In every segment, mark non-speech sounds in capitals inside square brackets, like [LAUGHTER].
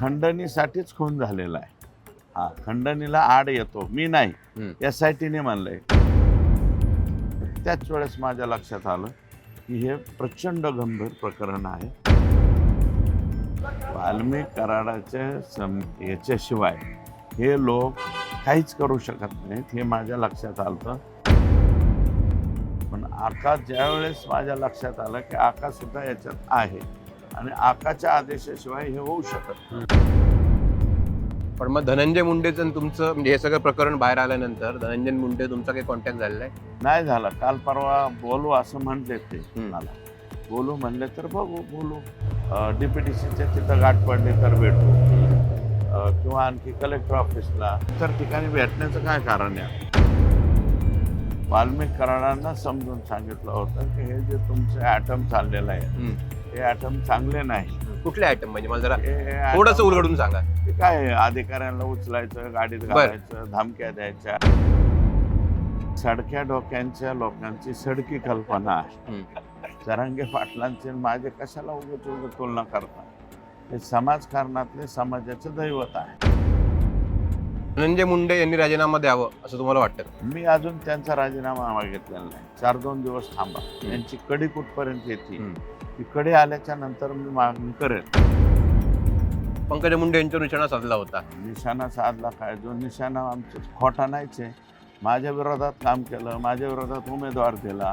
खंडणीसाठीच खून झालेला आहे. हा खंडणीला आड येतो. मी नाही. एस आय टीने म्हणलंय त्याच वेळेस माझ्या लक्षात आलं की हे प्रचंड गंभीर प्रकरण आहे. वाल्मिक कराडाच्या सम याच्याशिवाय हे लोक काहीच करू शकत नाहीत हे माझ्या लक्षात आलं पण आकाश ज्यावेळेस माझ्या लक्षात आलं की आकाश सुद्धा याच्यात आहे. आणि आकाच्या आदेशाशिवाय हे होऊ शकत नाही. पण मग धनंजय मुंडेचं तुमचं म्हणजे हे सगळं प्रकरण बाहेर आल्यानंतर धनंजय मुंडे तुमचा काही कॉन्टॅक्ट झालेला आहे नाही झालं काल परवा बोलू असं म्हणले ते. मला बोलू म्हणले तर बघू बोलू डीपीटीसीच्या तिथं गाठ पडली तर भेटू किंवा आणखी कलेक्टर ऑफिसला तर ठिकाणी भेटण्याचं काय कारण आहे वाल्मिक कराडांना समजून सांगितलं होतं की हे जे तुमचे ॲटम चाललेलं आहे. हे ॲटम चांगले नाही. कुठले आयटम? म्हणजे मला जरा atom- थोडस उलगडून सांगा. ते काय आहे, अधिकाऱ्यांना उचलायचं गाडीत. घालायचं धमक्या द्यायच्या. सडक्या डोक्यांच्या लोकांची सडकी कल्पना. आहे. जरांगे पाटलांचे आणि माझे कशाला उगच उगच तुलना करता? हे समाजकारणातले समाजाचं दैवत आहे. धनंजय मुंडे यांनी राजीनामा द्यावं असं तुम्हाला वाटतं का? मी अजून त्यांचा राजीनामा मागितलेला नाही. चार दोन दिवस थांबा. त्यांची कडी कुठपर्यंत येते हम्म. ती कडी आल्याच्यानंतर मी मागणी करेन पंकजा मुंडे यांच्यावर निशाणा साधला होता. निशाणा साधला काय? जो निशाणा आमचा खोटा नाहीच. आहे माझ्या विरोधात काम केलं माझ्या विरोधात उमेदवार दिला.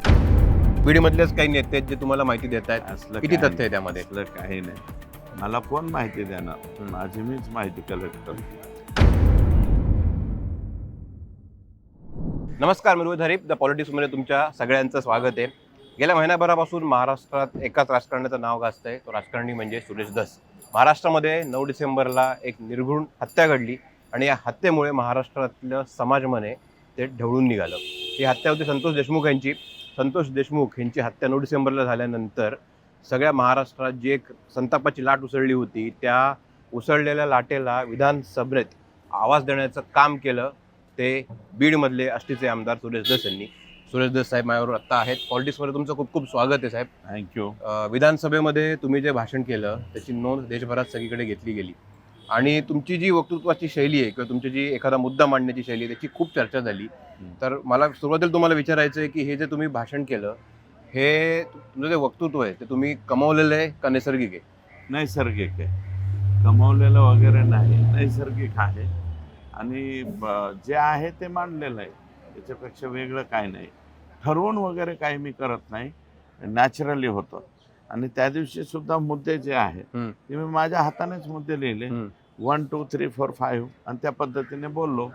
बीड मधलेच काही नेते आहेत जे तुम्हाला माहिती देत आहेत? असलं किती काही तथ्य आहे त्यामध्ये? असलं काही नाही. मला कोण माहिती देणार? माझी मीच माहिती कलेक्ट करतो. नमस्कार मी रोहित हरीफ द पॉलिटिक्समध्ये तुमच्या सगळ्यांचं स्वागत आहे. गेल्या महिन्याभरापासून महाराष्ट्रात एकाच राजकारण्याचं नाव गाजतंय. तो राजकारणी म्हणजे सुरेश धस. महाराष्ट्रामध्ये नऊ डिसेंबरला एक निर्घृण हत्या घडली आणि या हत्येमुळे महाराष्ट्रातलं समाजमने ते ढवळून निघालं. ही हत्या होती संतोष देशमुख यांची. संतोष देशमुख यांची हत्या नऊ डिसेंबरला झाल्यानंतर सगळ्या महाराष्ट्रात जी एक संतापाची लाट उसळली होती त्या उसळलेल्या लाटेला विधानसभेत आवाज देण्याचं काम केलं ते बीडमधले आष्टीचे आमदार सुरेश दस यांनी. सुरेश दस साहेब माझ्याबरोबर आत्ता आहेत. पॉलिटिक्समध्ये तुमचं खूप खूप स्वागत आहे साहेब. थँक्यू विधानसभेमध्ये तुम्ही जे भाषण केलं त्याची नोंद देशभरात सगळीकडे घेतली गेली. आणि तुमची जी वक्तृत्वाची शैली आहे किंवा तुमची जी एखादा मुद्दा मांडण्याची शैली आहे त्याची खूप चर्चा झाली. तर मला सुरुवातीला तुम्हाला विचारायचं आहे की हे जे तुम्ही भाषण केलं हे तुमचं जे वक्तृत्व आहे ते तुम्ही कमवलेलं आहे का नैसर्गिक आहे? नैसर्गिक आहे. कमवलेलं वगैरे नाही नैसर्गिक आहे. आणि जे आहे ते मांडलेलं आहे. त्याच्यापेक्षा वेगळं काय नाही. ठरवून वगैरे काही मी करत नाही. नॅचरली होतं. आणि त्या दिवशी सुद्धा मुद्दे जे आहेत. ते मी माझ्या हातानेच मुद्दे लिहिले. One two three four five आणि त्या पद्धतीने बोललो.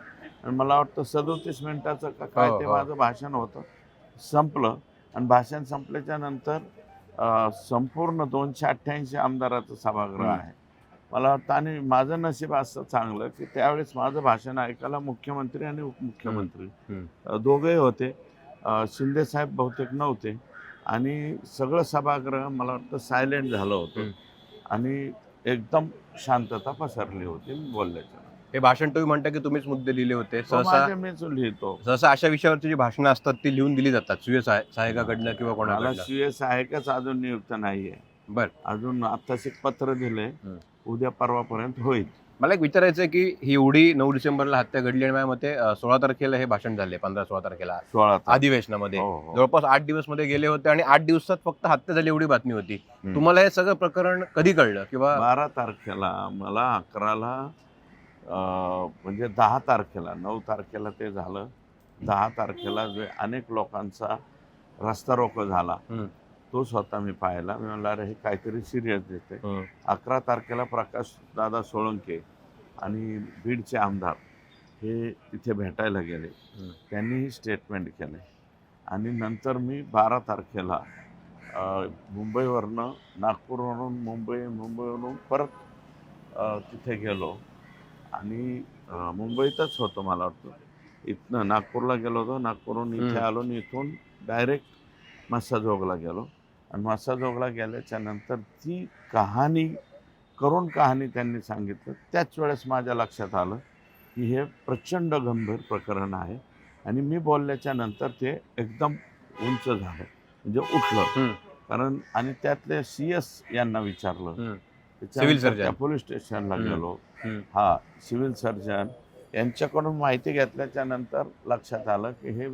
आणि मला वाटतं सदोतीस मिनिटाचं का काय हो, ते हो. माझं भाषण होतं. संपलं. आणि भाषण संपल्याच्या नंतर संपूर्ण दोनशे अठ्ठ्याऐंशी आमदाराचं सभागृह. आहे. मला वाटतं आणि माझं नशीब असं चांगलं की त्यावेळेस माझं भाषण ऐकायला मुख्यमंत्री आणि उपमुख्यमंत्री दोघंही होते. शिंदे साहेब बहुतेक नव्हते आणि सगळं सभागृह मला वाटतं सायलेंट झालं होतं. आणि एकदम शांतता पसरली होती बोलल्याच्या हे भाषण तुम्ही म्हणता की तुम्हीच मुद्दे लिहिले होते. तो सहसा मीच लिहितो. सहसा अशा विषयावरची जी भाषणं असतात ती लिहून दिली जातात सुय सहायकाकडनं किंवा कोणाकडनं? सीएस सहायकच अजून नियुक्त नाहीये. बर. अजून आत्ताच एक पत्र दिलंय. उद्या परवापर्यंत होईल मला एक विचारायचं आहे की ही एवढी नऊ डिसेंबरला हत्या घडली आणि माझ्या मते सोळा तारखेला हे भाषण झाले पंधरा सोळा तारखेला सोळा. अधिवेशनामध्ये हो, हो. जवळपास आठ दिवसमध्ये गेले होते आणि आठ दिवसात फक्त हत्या झाली एवढी बातमी होती हम्म. तुम्हाला हे सगळं प्रकरण कधी कळलं किंवा बारा तारखेला मला अकराला अं, म्हणजे दहा तारखेला नऊ तारखेला ते झालं दहा तारखेला जे अनेक लोकांचा रस्ता रोको झाला हम्म. तो स्वतः मी पाहिला. मी म्हणलं अरे हे काहीतरी सिरियस देते. अकरा तारखेला प्रकाश दादा सोळंके आणि बीडचे आमदार हे तिथे भेटायला गेले. त्यांनीही स्टेटमेंट केले. आणि नंतर मी बारा तारखेला मुंबईवरनं नागपूरवरून मुंबई मुंबईवरून परत तिथे गेलो. आणि मुंबईतच होतो मला वाटतं. इथनं नागपूरला गेलो होतो. नागपूरहून इथे. आलो आणि इथून डायरेक्ट मस्साजोगला गेलो. आणि मस्साजोगला गेल्याच्यानंतर ती कहाणी करून कहाणी त्यांनी सांगितलं त्याच वेळेस माझ्या लक्षात आलं की हे प्रचंड गंभीर प्रकरण आहे आणि मी बोलल्याच्या नंतर ते एकदम उंच झालं म्हणजे उठलं. कारण आणि त्यातले सी एस यांना विचारलं. त्या पोलीस स्टेशनला. गेलो. हा सिव्हिल सर्जन यांच्याकडून माहिती घेतल्याच्या नंतर लक्षात आलं की हे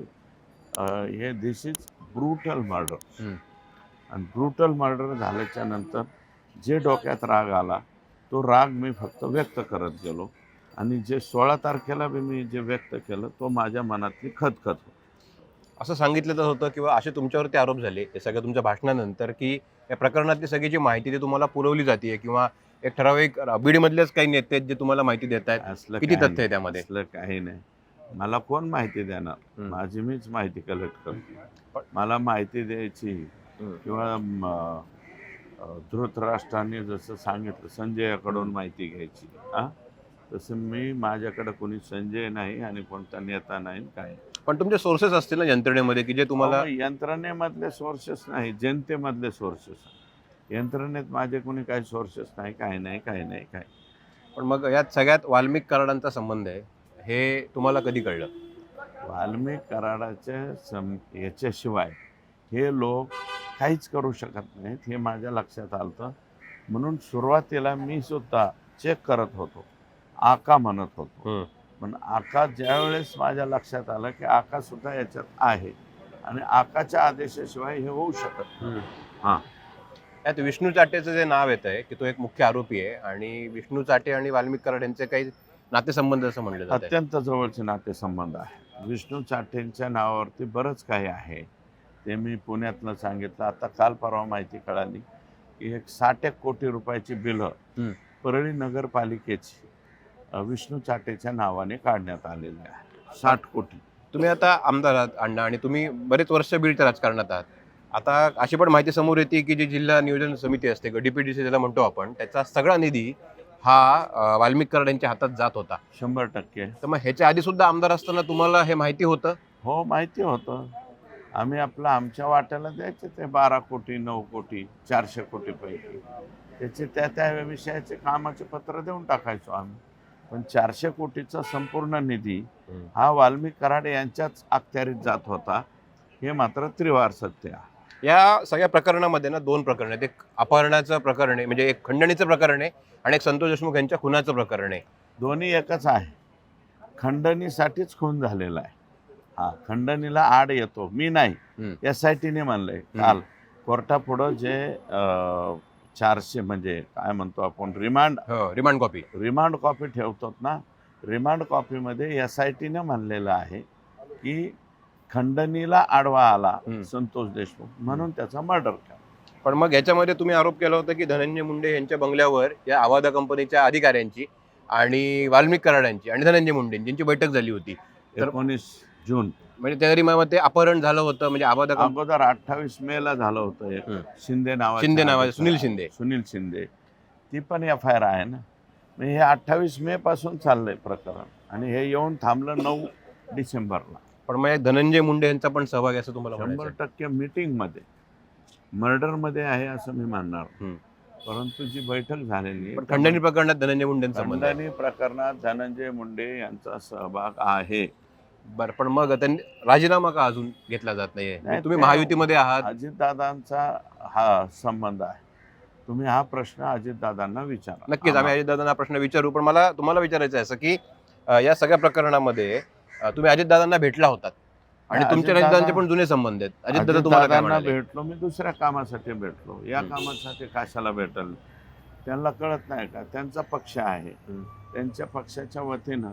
हे दिस इज ब्रुटल मर्डर. आणि ब्रुटल मर्डर झाल्याच्यानंतर जे डोक्यात राग आला तो राग मी फक्त व्यक्त करत गेलो आणि जे सोळा तारखेला बी मी जे व्यक्त केलं तो माझ्या मनातली खतखत होती. असं सांगितलं जात होतं किंवा असे तुमच्यावरती आरोप झाले ते सगळ्या तुमच्या भाषणानंतर की या प्रकरणातली सगळी जी माहिती ती तुम्हाला पुरवली जाते किंवा एक ठराविक बीडमधलेच काही नेते आहेत जे तुम्हाला माहिती देत आहेत असलं किती तथ्य आहे त्यामध्ये? असलं काही नाही मला कोण माहिती देणार. माझी मीच माहिती कलेक्ट करतो मला माहिती द्यायची. किंवा धृतराष्ट्रांनी जसं सांगितलं संजयाकडून माहिती घ्यायची. हा तसं मी माझ्याकडे कोणी संजय नाही आणि कोणता नेता नाही काय पण तुमचे सोर्सेस असतील ना यंत्रणेमध्ये की जे तुम्हाला यंत्रणेमधले सोर्सेस नाही जनतेमधले सोर्सेस यंत्रणेत माझे कोणी काही सोर्सेस नाही काय नाही काय नाही काय पण मग यात सगळ्यात वाल्मिक कराडांचा संबंध आहे हे तुम्हाला कधी कळलं? वाल्मिक कराडाच्या सम याच्याशिवाय हे लोक काहीच करू शकत नाहीत हे माझ्या लक्षात आलं म्हणून सुरुवातीला मी सुद्धा चेक करत होतो. आका म्हणत होतो. पण आका ज्यावेळेस माझ्या लक्षात आलं की आका सुद्धा याच्यात आहे आणि आकाच्या आदेशाशिवाय हे होऊ शकत. हा. यात विष्णू चाटेचं जे नाव येत आहे की तो एक मुख्य आरोपी आहे आणि विष्णू चाटे आणि वाल्मिक कराड यांचे काही नातेसंबंध असं म्हणलं अत्यंत जवळचे नातेसंबंध आहे. विष्णू चाटेंच्या नावावरती बरंच काही आहे. ते मी पुण्यातनं सांगितलं. आता काल परवा माहिती कळाली की एक साठ एक कोटी रुपयाची बिलं. परळी नगरपालिकेची विष्णू चाटेच्या नावाने काढण्यात आलेली आहे. साठ कोटी. तुम्ही आता आमदार आहात अण्णा आणि तुम्ही बरेच वर्ष बीडच्या राजकारणात आहात. आता अशी पण माहिती समोर येते की जी जिल्हा नियोजन समिती असते डीपीडीसी ज्याला म्हणतो आपण त्याचा सगळा निधी हा वाल्मिक कराड यांच्या हातात जात होता. शंभर टक्के. तर मग ह्याच्या आधी सुद्धा आमदार असताना तुम्हाला हे माहिती होतं? हो माहिती होतं. आम्ही आपलं आमच्या वाट्याला द्यायचे ते बारा कोटी नऊ कोटी चारशे कोटी पैकी. त्याचे त्या त्या विषयाचे कामाचे पत्र देऊन टाकायचो आम्ही. पण चारशे कोटीचा संपूर्ण निधी हा वाल्मिक कराड यांच्याच अखत्यारीत जात होता. हे मात्र त्रिवार सत्य आहे. या सगळ्या प्रकरणामध्ये ना दोन प्रकरण आहेत. एक अपहरणाचं प्रकरण आहे म्हणजे एक खंडणीचं प्रकरण आहे आणि एक संतोष देशमुख यांच्या खुनाचं प्रकरण आहे. दोन्ही एकच आहे. खंडणीसाठीच खून झालेला आहे. हा खंडणीला आड येतो. मी नाही. एस आय टीने म्हणलंय. काल. कोर्टापुढं जे चारशे म्हणजे काय म्हणतो आपण रिमांड हो रिमांड कॉपी. रिमांड कॉपी ठेवतो ना रिमांड कॉपीमध्ये एस आय टीने म्हणलेलं आहे की खंडणीला आडवा आला. संतोष देशमुख म्हणून त्याचा मर्डर केला. पण मग याच्यामध्ये तुम्ही आरोप केला होता की धनंजय मुंडे यांच्या बंगल्यावर या आवादा कंपनीच्या अधिकाऱ्यांची आणि वाल्मिक कराडांची आणि धनंजय मुंडेंची यांची बैठक झाली होती. एकोणीस जून. म्हणजे त्या मध्ये अपहरण झालं होतं म्हणजे कंप- अगोदर अठ्ठावीस मे ला झालं होतं एक. शिंदे नावाचा शिंदे नावाचे. सुनील शिंदे. सुनील शिंदे. ती पण एफ आय आर आहे ना. मग हे अठ्ठावीस मे पासून चाललंय प्रकरण. आणि हे येऊन थांबलं नऊ डिसेंबरला. पण मग या धनंजय मुंडे यांचा पण सहभाग आहे असं तुम्हाला शंभर टक्के मीटिंगमध्ये. मर्डरमध्ये आहे असं मी मानणार. परंतु जी बैठक झालेली पण खंडणी प्रकरणात धनंजय संबंध आहे. खंडणी प्रकरणात धनंजय मुंडे यांचा सहभाग आहे. बरं पण मग त्यांनी राजीनामा का अजून घेतला जात नाहीये? नाही, तुम्ही ते- महायुतीमध्ये आहात. अजितदादांचा हा संबंध आहे. तुम्ही हा प्रश्न अजितदादांना विचारा. नक्कीच आम्ही अजितदादांना हा प्रश्न विचारू पण मला तुम्हाला विचारायचं आहे असं की अं, या सगळ्या प्रकरणामध्ये अं, तुम्ही अजितदादांना भेटला होतात. आणि नाही, तुमच्या अजितदादा- अजितदादांचे पण जुने संबंध आहेत. अजितदादा तुम्हाला काय अजितदादांना म्हणाले? भेटलो मी दुसऱ्या कामासाठी भेटलो. या हम्म. कामासाठी कशाला भेटल? त्यांना कळत नाही का? त्यांचा पक्ष आहे. हम्म. त्यांच्या पक्षाच्या वतीनं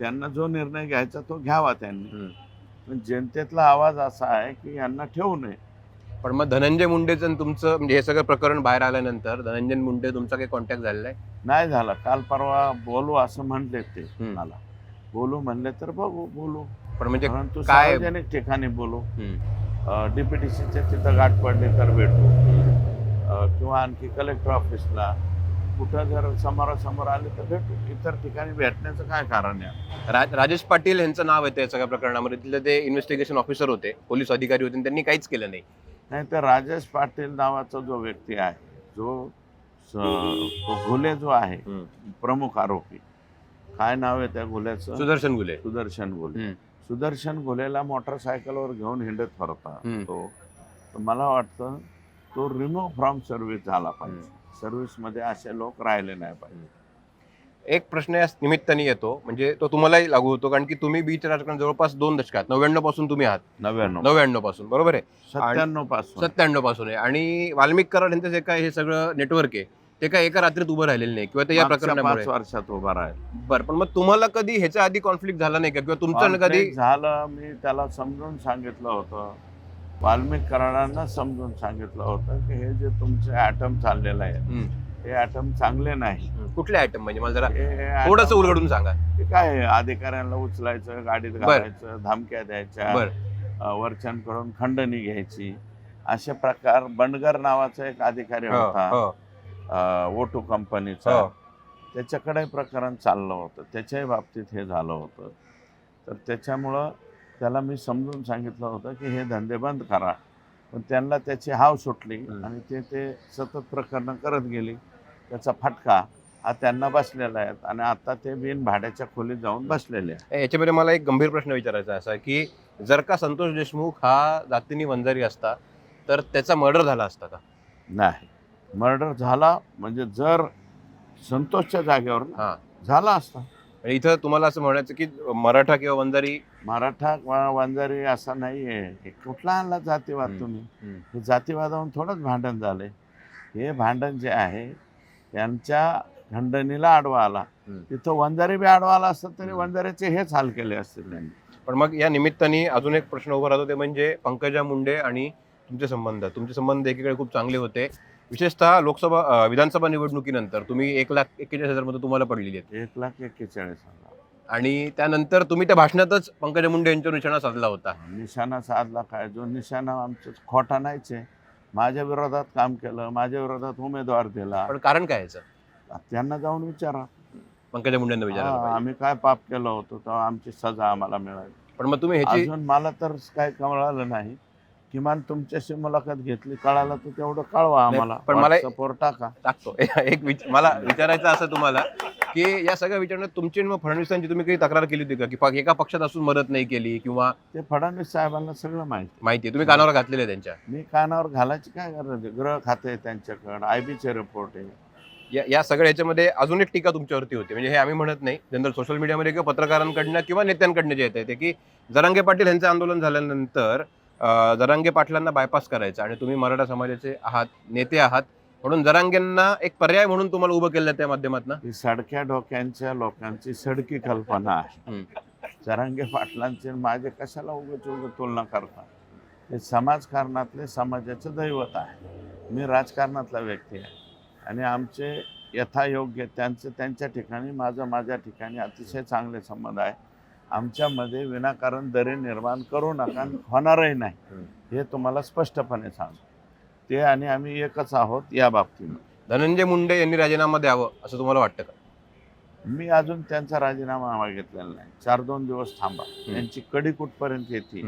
त्यांना जो निर्णय घ्यायचा तो घ्यावा त्यांनी. पण जनतेतला आवाज असा आहे की यांना ठेवू नये. पण मग धनंजय मुंडेचं आणि तुमचं म्हणजे हे सगळं प्रकरण बाहेर आल्यानंतर धनंजय मुंडे तुमचा काही कॉन्टॅक्ट झालेला आहे? नाही झालं. काल परवा बोलू असं म्हणले ते हम्म. मला. बोलू म्हणले तर बघू बोलू. पण म्हणजे परंतु काय- सार्वजनिक ठिकाणी बोलू. हम्म. डीपीटीसीच्या तिथं गाठ पडले तर भेटू. अं, किंवा आणखी कलेक्टर ऑफिसला कुठं जर समोरासमोर आले तर भेटू इतर ठिकाणी भेटण्याचं काय कारण आहे? राज- राजेश पाटील यांचं नाव येतं या सगळ्या प्रकरणामध्ये. तिथले ते इन्व्हेस्टिगेशन ऑफिसर होते पोलीस अधिकारी होते आणि त्यांनी काहीच केलं नाही. नाही तर राजेश पाटील नावाचा जो व्यक्ती आहे जो स- तो घुले जो आहे हम्म. प्रमुख आरोपी. काय नाव आहे त्या घुल्याचं? सुदर्शन गुले सुदर्शन घुले. हम्म. सुदर्शन घुलेला मोटरसायकलवर घेऊन हिंडत हम्म. फिरता तो. तर मला वाटतं तो रिमूव्ह फ्रॉम सर्व्हिस झाला पाहिजे. सर्व्हिसमध्ये असे लोक राहिले नाही पाहिजे. एक प्रश्न या निमित्ताने येतो म्हणजे तो तुम्हालाही लागू होतो कारण की तुम्ही बीच राजकारण जवळपास दोन दशकात नव्याण्णवपासून तुम्ही आहात. नव्याण्णव. नव्याण्णवपासून बरोबर आहे? सत्त्याण्णवपासून. सत्त्याण्णवपासून आहे. आणि वाल्मिक कराड यांचं जे काय हे सगळं नेटवर्क आहे ते काय एका रात्रीत उभं राहिलेलं नाही किंवा ते या प्रकरणामुळे पाच वर्षात उभा राहील. बरं पण मग तुम्हाला कधी ह्याच्या आधी कॉन्फ्लिक्ट झाला नाही का? किंवा तुमचं कधी झालं मी त्याला समजून सांगितलं होतं. वाल्मिक कराडांना समजून सांगितलं होतं की हे जे तुमचे ॲटम चाललेलं आहे हे ॲटम चांगले नाही. कुठले आयटम म्हणजे मला जरा हे थोडस उलगडून सांगा. हे काय? अधिकाऱ्यांना उचलायचं गाडीत घालायचं धमक्या द्यायच्या बर. अ, वरच्यांकडून खंडणी घ्यायची. असे प्रकार बंडगर नावाचा एक अधिकारी हो, होता हो, अ, ओटो कंपनीचा. हो. त्याच्याकडे प्रकरण चाललं होतं. त्याच्याही बाबतीत हे झालं होतं. तर त्याच्यामुळं त्याला मी समजून सांगितलं होतं की हे धंदे बंद करा. पण त्यांना त्याची हाव सुटली. आणि ते ते सतत प्रकरणं करत गेली. त्याचा फटका हा त्यांना बसलेला आहे आणि आता ते बिन भाड्याच्या खोलीत जाऊन बसलेले आहे याच्यामध्ये मला एक गंभीर प्रश्न विचारायचा असा की जर का संतोष देशमुख हा जातीनी वंजारी असता तर त्याचा मर्डर झाला असता का? नाही. मर्डर झाला म्हणजे जर संतोषच्या जागेवर हा. झाला असता. इथं तुम्हाला असं म्हणायचं की मराठा किंवा वंजारी मराठा वा- वंजारी असा नाही आहे कुठला आणला जातीवाद. तुम्ही. हे जातीवादावरून थोडंच भांडण झालंय हे भांडण जे आहे यांच्या खंडणीला आडवा आला. तिथं वंजारी बी आडवा आला असतं तरी. वंजाऱ्याचे हेच हाल केले असतील त्यांनी पण मग या निमित्ताने अजून एक प्रश्न उभा राहतो ते म्हणजे पंकजा मुंडे आणि तुमचे संबंध तुमचे संबंध एकीकडे खूप चांगले होते विशेषतः लोकसभा अं, विधानसभा निवडणुकीनंतर तुम्ही एक लाख एक्केचाळीस हजारमध्ये तुम्हाला पडलेली आहेत. एक लाख एक्केचाळीस हजार. आणि त्यानंतर तुम्ही त्या भाषणातच पंकजा मुंडे यांच्यावर निशाणा साधला होता. निशाणा साधला काय? जो निशाणा आमचा खोटा नाहीच आहे. माझ्या विरोधात काम केलं माझ्या विरोधात उमेदवार दिला. पण कारण काय याचं? त्यांना जाऊन विचारा. पंकजा मुंडेंना विचारायला हा, पाहिजे. आम्ही काय पाप केलं होतं तेव्हा आमची सजा आम्हाला मिळाली. पण मग तुम्ही ह्याची अजून मला तर काय कळालं नाही. किमान तुमच्याशी मुलाखत घेतली कळालं तर तेवढं कळवा आम्हाला. पण मला- WhatsApp-वर टाका. टाकतो. [LAUGHS] एक विच- मला विचारायचं असं तुम्हाला की या सगळ्या विचारण्यात तुमची आणि मग फडणवीसांची तुम्ही काही तक्रार केली होती का? की प- एका पक्षात असून मदत नाही केली किंवा ते फडणवीस साहेबांना सगळं माहिती माहिती आहे. तुम्ही कानावर घातलेले आहे त्यांच्या. मी कानावर घालायची काय गरज आहे? ग्रह खाते आहे त्यांच्याकडं आय बीचे रिपोर्ट आहे. या या सगळ्या ह्याच्यामध्ये अजून एक टीका तुमच्यावरती होती. म्हणजे हे आम्ही म्हणत नाही. जनरल सोशल मीडियामध्ये किंवा पत्रकारांकडनं किंवा नेत्यांकडनं जे येते ते की जरांगे पाटील यांचं आंदोलन झाल्यानंतर जरांगे पाटलांना बायपास करायचं आणि तुम्ही मराठा समाजाचे आहात नेते आहात. म्हणून जरांगेंना एक पर्याय म्हणून तुम्हाला उभं केलं त्या माध्यमातून? ही सडक्या डोक्यांच्या लोकांची सडकी कल्पना आहे. चरंगे पाटलांची माझे कशाला उगाच उगाच तुलना करता? हे समाजकारणातले समाजाचं दैवत आहे. मी राजकारणातला व्यक्ती आहे. आणि आमचे यथायोग्य त्यांचं त्यांच्या ठिकाणी माझं माझ्या ठिकाणी अतिशय चांगले संबंध आहे. आमच्यामध्ये विनाकारण दरी निर्माण करू नका होणारही नाही. हे तुम्हाला स्पष्टपणे सांगतो. ते आणि आम्ही एकच आहोत या बाबतीत धनंजय मुंडे यांनी राजीनामा द्यावं असं तुम्हाला वाटतं का? मी अजून त्यांचा राजीनामा मागितलेला नाही. चार दोन दिवस थांबा. त्यांची कडी कुठपर्यंत येते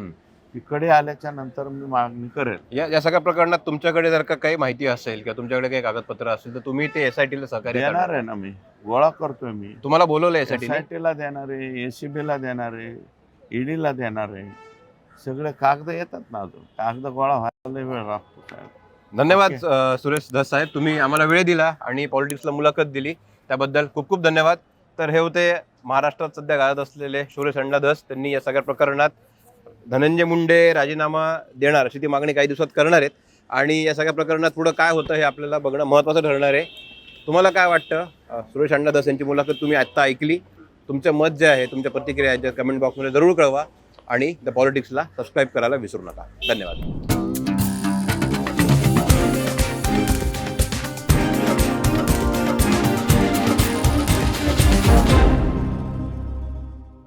हम्म. ती कडी आल्याच्यानंतर मी मागणी करेल. या या सगळ्या प्रकरणात तुमच्याकडे जर का काही माहिती असेल किंवा तुमच्याकडे काही कागदपत्र असेल तर तुम्ही ते एस आय टीला सहकार्य देणार करणार. आहे ना मी. गोळा करतोय मी. तुम्हाला बोलवलं एस आय आय टीला देणार आहे एसीबीला देणार आहे ईडीला देणार आहे. सगळे कागद येतात ना अजून. कागद गोळा व्हायला लय वेळ लागतो साहेब. धन्यवाद. अ, सुरेश धस साहेब. तुम्ही आम्हाला वेळ दिला आणि पॉलिटिक्सला मुलाखत दिली. त्याबद्दल खूप खूप धन्यवाद. तर हे होते महाराष्ट्रात सध्या गाजत असलेले सुरेश अंडा धस. त्यांनी या सगळ्या प्रकरणात धनंजय मुंडे राजीनामा देणार अशी ती मागणी काही दिवसात करणार आहेत. आणि या सगळ्या प्रकरणात पुढं काय होतं हे आपल्याला बघणं महत्त्वाचं ठरणार आहे. तुम्हाला काय वाटतं? सुरेश अण्णादास यांची मुलाखत तुम्ही आत्ता ऐकली. तुमचं मत जे आहे तुमच्या प्रतिक्रिया आहेत कमेंट बॉक्समध्ये जरूर कळवा. आणि द पॉलिटिक्सला सबस्क्राईब करायला विसरू नका. धन्यवाद.